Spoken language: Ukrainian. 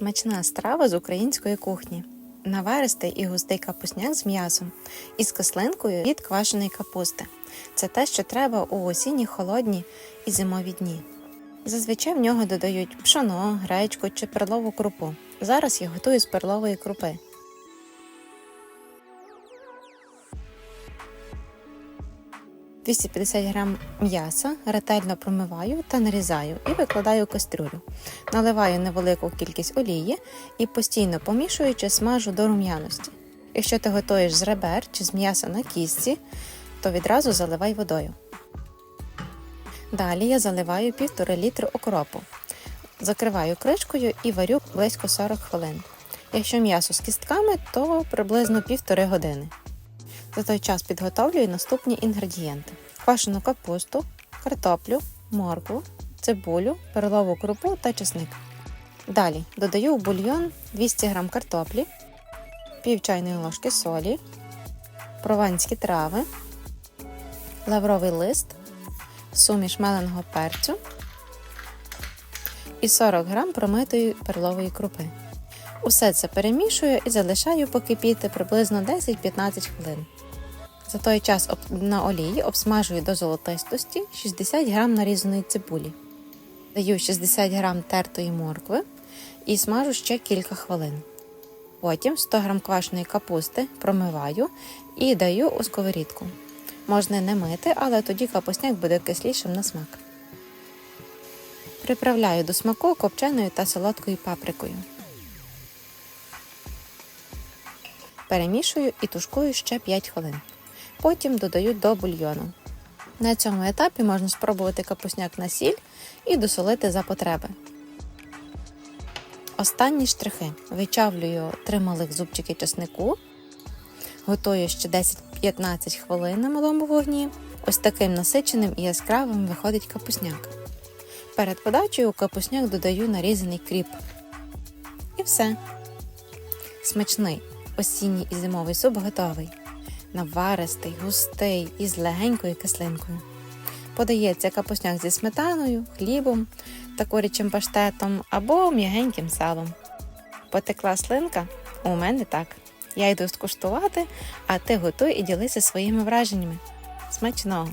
Смачна страва з української кухні. Наваристий і густий капусняк з м'ясом і з кислинкою від квашеної капусти. Це те, що треба у осінні холодні і зимові дні. Зазвичай в нього додають пшоно, гречку чи перлову крупу. Зараз я готую з перлової крупи. – 250 грам м'яса ретельно промиваю та нарізаю і викладаю в кастрюлю. Наливаю невелику кількість олії і постійно помішуючи смажу до рум'яності. Якщо ти готуєш з ребер чи з м'яса на кістці, то відразу заливай водою. Далі я заливаю 1,5 літру окропу. Закриваю кришкою і варю близько 40 хвилин. Якщо м'ясо з кістками, то приблизно півтори години. За той час підготовлюю наступні інгредієнти: квашену капусту, картоплю, моркву, цибулю, перлову крупу та чесник. Далі додаю в бульйон 200 г картоплі, пів чайної ложки солі, прованські трави, лавровий лист, суміш меленого перцю і 40 г промитої перлової крупи. Усе це перемішую і залишаю покипіти приблизно 10-15 хвилин. За той час на олії обсмажую до золотистості 60 г нарізаної цибулі. Даю 60 г тертої моркви і смажу ще кілька хвилин. Потім 100 г квашеної капусти промиваю і даю у сковорідку. Можна не мити, але тоді капусняк буде кислішим на смак. Приправляю до смаку копченою та солодкою паприкою. Перемішую і тушкую ще 5 хвилин. Потім додаю до бульйону. На цьому етапі можна спробувати капусняк на сіль і досолити за потреби. Останні штрихи. Вичавлюю 3 малих зубчики чеснику. Готую ще 10-15 хвилин на малому вогні. Ось таким насиченим і яскравим виходить капусняк. Перед подачею у капусняк додаю нарізаний кріп. І все. Смачний осінній і зимовий суп готовий. Наваристий, густий і з легенькою кислинкою. Подається капусняк зі сметаною, хлібом та курячим паштетом або м'ягеньким салом. Потекла слинка? У мене так. Я йду скуштувати, а ти готуй і ділися своїми враженнями. Смачного!